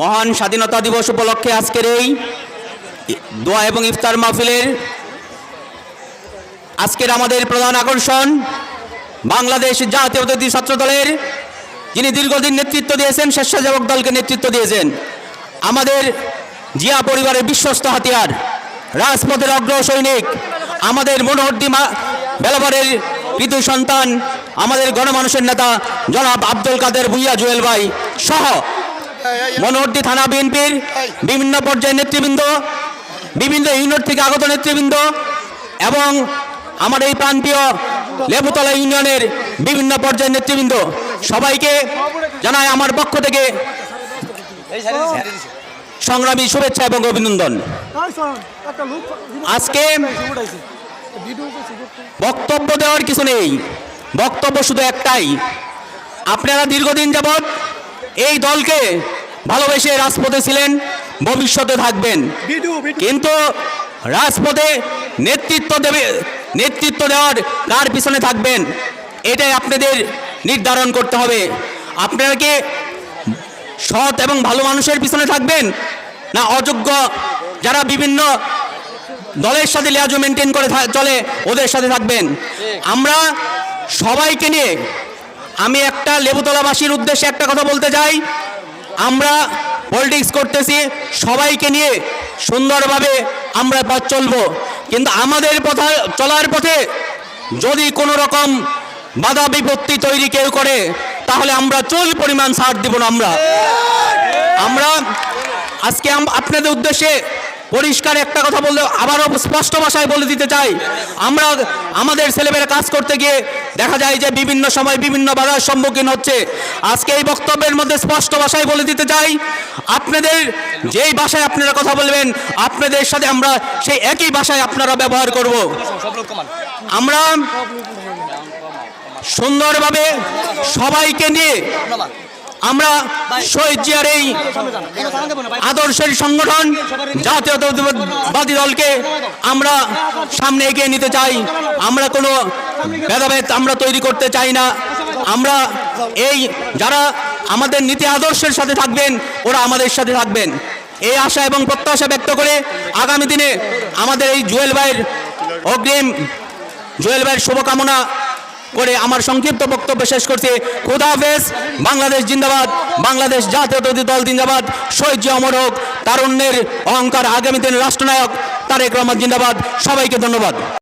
মহান স্বাধীনতা দিবস উপলক্ষে আজকের এই দোয়া এবং ইফতার মাহফিলের আজকের আমাদের প্রধান আকর্ষণ বাংলাদেশ জাতীয়তাবাদী ছাত্র দলের যিনি দীর্ঘদিন নেতৃত্ব দিয়েছেন, স্বেচ্ছাসেবক দলকে নেতৃত্ব দিয়েছেন, আমাদের জিয়া পরিবারের বিশ্বস্ত হাতিয়ার, রাজপথের অগ্র সৈনিক, আমাদের মনোহরদি বেলাবারের কৃতু সন্তান, আমাদের গণমানুষের নেতা জনাব আব্দুল কাদের ভুইয়া জুয়েল ভাই সহ মনোহরদি থানা বিএনপির বিভিন্ন পর্যায়ের নেতৃবৃন্দ, বিভিন্ন ইউনিট থেকে আগত নেতৃবৃন্দ এবং আমার এই প্রান্তীয় লেবুতলা ইউনিয়নের বিভিন্ন পর্যায়ের নেতৃবৃন্দ। সবাইকে জানায় আমার পক্ষ থেকে সংগ্রামী শুভেচ্ছা এবং অভিনন্দন। আজকে বক্তব্য দেওয়ার কিছু নেই। বক্তব্য শুধু একটাই। আপনারা দীর্ঘদিন যাবৎ এই দলকে ভালোবেসে রাজপথে ছিলেন ভবিষ্যতে থাকবেন। কিন্তু রাজপথে নেতৃত্ব দেবে নেতৃত্ব দেওয়ার কার পিছনে থাকবেন এটাই আপনাদের নির্ধারণ করতে হবে। আপনারা কি সৎ এবং ভালো মানুষের পিছনে থাকবেন না অযোগ্য যারা বিভিন্ন দলের সাথে লিয়াজু মেনটেন করে চলে ওদের সাথে থাকবেন? আমরা সবাইকে নিয়ে আমি একটা লেবুতলাবাসীর উদ্দেশ্যে একটা কথা বলতে চাই। আমরা পলিটিক্স করতেছি, সবাইকে নিয়ে সুন্দরভাবে আমরা পথ চলবো। কিন্তু আমাদের পথা, চলার পথে যদি কোনো রকম বাধা বিপত্তি তৈরি কেউ করে, তাহলে আমরা চুল পরিমাণ ছাড় দিব না আমরা। আমরা আজকে আপনাদের উদ্দেশ্যে পরিষ্কার একটা কথা বললে আবারও স্পষ্ট ভাষায় বলে দিতে চাই। আমরা, আমাদের ছেলেমেয়েরা কাজ করতে গিয়ে দেখা যায় যে বিভিন্ন সময় বিভিন্ন বাধার সম্মুখীন হচ্ছে। আজকে এই বক্তব্যের মধ্যে স্পষ্ট ভাষায় বলে দিতে চাই, আপনাদের যেই ভাষায় আপনারা কথা বলবেন, আপনাদের সাথে আমরা সেই একই ভাষায় আপনারা ব্যবহার করব। আমরা সুন্দরভাবে সবাইকে নিয়ে আমরা শহীদ জিয়ার এই আদর্শের সংগঠন জাতীয়তাবাদী দলকে আমরা সামনে এগিয়ে নিতে চাই। আমরা কোনো ভেদাভেদ আমরা তৈরি করতে চাই না। আমরা এই যারা আমাদের নীতি আদর্শের সাথে থাকবেন ওরা আমাদের সাথে থাকবেন। এই আশা এবং প্রত্যাশা ব্যক্ত করে আগামী দিনে আমাদের এই জুয়েল ভাইয়ের অগ্রিম জুয়েল ভাইয়ের শুভকামনা করে আমার সংক্ষিপ্ত বক্তব্য শেষ করছি। খুদা হাফেজ, বাংলাদেশ জিন্দাবাদ, বাংলাদেশ জাতীয়তাবাদী দল জিন্দাবাদ, শহীদ অমর হোক, তারুণ্যের অহংকার আগামী দিন রাষ্ট্রনায়ক তারেক রহমান জিন্দাবাদ, সবাইকে ধন্যবাদ।